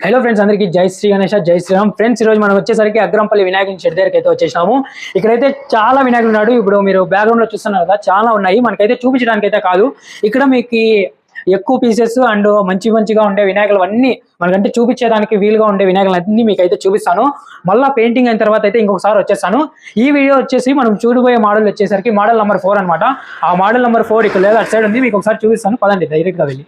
Hello friends అందరికీ జై శ్రీ గణేష జై శ్రీరామ్. ఫ్రెండ్స్ ఈరోజు మనం వచ్చేసరికి అగ్రంపల్లి వినాయకుని షెడ్ దగ్గరికి అయితే వచ్చేసినాము. ఇక్కడైతే చాలా వినాయకులు ఉన్నాడు ఇప్పుడు మీరు బ్యాక్గ్రౌండ్లో చూస్తున్నారు కదా చాలా ఉన్నాయి. మనకైతే చూపించడానికి అయితే కాదు. ఇక్కడ మీకు ఎక్కువ పీసెస్ అండ్ మంచి మంచిగా ఉండే వినాయకులు అన్ని మనకంటే చూపించేదానికి వీలుగా ఉండే వినాయకులు అన్ని మీకు అయితే చూపిస్తాను. మళ్ళీ పెయింటింగ్ అయిన తర్వాత అయితే ఇంకొకసారి వచ్చేస్తాను. ఈ వీడియో వచ్చేసి మనం చూడబోయే మోడల్ వచ్చేసరికి మోడల్ నెంబర్ ఫోర్ అనమాట ఆ మోడల్ నెంబర్ ఫోర్ ఇక్కడ లేదు అటు సైడ్ ఉంది. మీకు ఒకసారి చూపిస్తాను. పదండి డైరెక్ట్గా వెళ్ళి.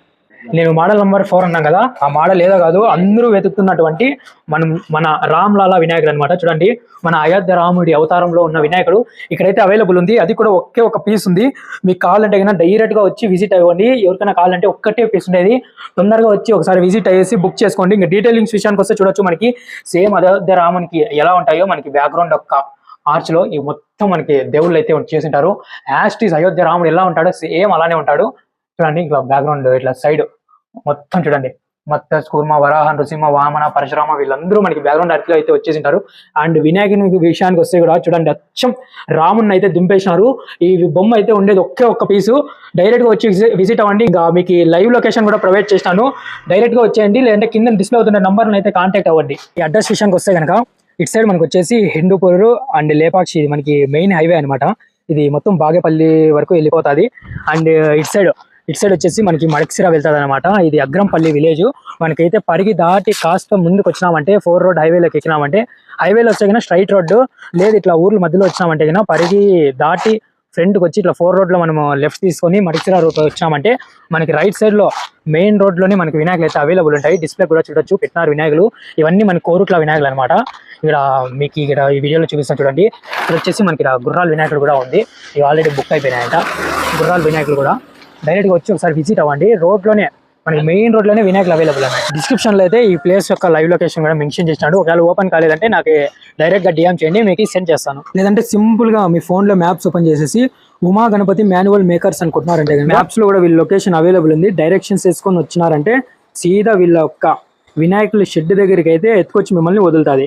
నేను మోడల్ నెంబర్ ఫోర్ అన్నాం కదా ఆ మోడల్ ఏదో కాదు అందరూ వెతుకుతున్నటువంటి మనం మన రామ్ లాలా వినాయకుడు అనమాట చూడండి మన అయోధ్య రాముడి అవతారంలో ఉన్న వినాయకుడు ఇక్కడైతే అవైలబుల్ ఉంది. అది కూడా ఒకే ఒక పీస్ ఉంది. మీకు కావాలంటే కన్నా డైరెక్ట్గా వచ్చి విజిట్ అవ్వండి. ఎవరికైనా కావాలంటే ఒక్కటే పీస్ ఉండేది. తొందరగా వచ్చి ఒకసారి విజిట్ అయ్యేసి బుక్ చేసుకోండి. ఇంకా డీటెయిలింగ్స్ విషయానికి వస్తే చూడొచ్చు మనకి. సేమ్ అయోధ్య రామునికి ఎలా ఉంటాయో మనకి బ్యాక్గ్రౌండ్ యొక్క ఆర్చ్లో ఈ మొత్తం మనకి దేవుళ్ళు అయితే చేసింటారు యాస్టీస్ అయోధ్య రాముడు ఎలా ఉంటాడో సేమ్ అలానే ఉంటాడు. చూడండి ఇట్లా బ్యాక్గ్రౌండ్ ఇట్లా సైడ్ మొత్తం చూడండి. మొత్తం కూర్మ వరాహ నృసింహ వామన పరశురామ వీళ్ళందరూ మనకి బ్యాక్గ్రౌండ్ ఆర్ట్లో అయితే వచ్చేసింటారు. అండ్ వినాయకుని విషయానికి వస్తే కూడా చూడండి అచ్చం రాముని అయితే దింపేసినారు. ఈ బొమ్మ అయితే ఉండేది ఒకే ఒక్క పీసు డైరెక్ట్గా వచ్చి విజిట్ అవ్వండి. ఇంకా మీకు లైవ్ లొకేషన్ కూడా ప్రొవైడ్ చేసినాను. డైరెక్ట్గా వచ్చేయండి. లేదంటే కింద డిస్ప్లే అవుతున్న నంబర్ అయితే కాంటాక్ట్ అవ్వండి. ఈ అడ్రస్ విషయానికి వస్తే కనుక ఇటు సైడ్ మనకు వచ్చేసి హిందూపూర్ అండ్ లేపాక్షి ఇది మనకి మెయిన్ హైవే అన్నమాట. ఇది మొత్తం బాగేపల్లి వరకు వెళ్ళిపోతుంది. అండ్ ఇటు సైడ్ ఇటు సైడ్ వచ్చేసి మనకి మడక్సిరా వెళ్తుంది అనమాట ఇది అగ్రంపల్లి విలేజ్. మనకైతే పరిగి దాటి కాస్త ముందుకు వచ్చినామంటే ఫోర్ రోడ్ హైవేలోకి ఎక్కినామంటే హైవేలో వచ్చే స్ట్రైట్ రోడ్డు లేదు ఇట్లా ఊర్ల మధ్యలో వచ్చినామంటే కన్నా పరిగి దాటి ఫ్రంట్కి వచ్చి ఇట్లా ఫోర్ రోడ్లో మనం లెఫ్ట్ తీసుకొని మడిసిరా రూట్ వచ్చినామంటే మనకి రైట్ సైడ్లో మెయిన్ రోడ్లోనే మనకి వినాయకులు అయితే అవైలబుల్ ఉంటాయి. డిస్ప్లే కూడా చూడొచ్చు. పెట్టినారు వినాయకులు. ఇవన్నీ మన కోరుట్ల వినాయకులు అనమాట ఇక్కడ మీకు ఇక్కడ ఈ వీడియోలో చూపిస్తాను చూడండి. ఇక్కడ వచ్చేసి మనకి ఇక్కడ గుర్రాల వినాయకుడు కూడా ఉంది. ఇవి ఆల్రెడీ బుక్ అయిపోయినాయంట. గుర్రాల వినాయకులు కూడా. డైరెక్ట్గా వచ్చి ఒకసారి విజిట్ అవ్వండి. రోడ్లోనే మనకి మెయిన్ రోడ్లోనే వినాయకులు అవైలబుల్ అన్నాయి డిస్క్రిప్షన్లో అయితే ఈ ప్లేస్ యొక్క లైవ్ లొకేషన్ కూడా మెన్షన్ చేసినాడు. ఒకవేళ ఓపెన్ కాలేదంటే నాకు డైరెక్ట్గా డిఎం చేయండి మీకు సెండ్ చేస్తాను. లేదంటే సింపుల్గా మీ ఫోన్లో మ్యాప్స్ ఓపెన్ చేసేసి ఉమా గణపతి మాన్యువల్ మేకర్స్ అనుకుంటున్నారంటే మ్యాప్స్లో కూడా వీళ్ళ లొకేషన్ అవైలబుల్ ఉంది. డైరెక్షన్స్ వేసుకొని వచ్చినారంటే సీదా వీళ్ళ యొక్క వినాయకుల షెడ్ దగ్గరికి అయితే ఎత్తుకొచ్చి మిమ్మల్ని వదులుతుంది.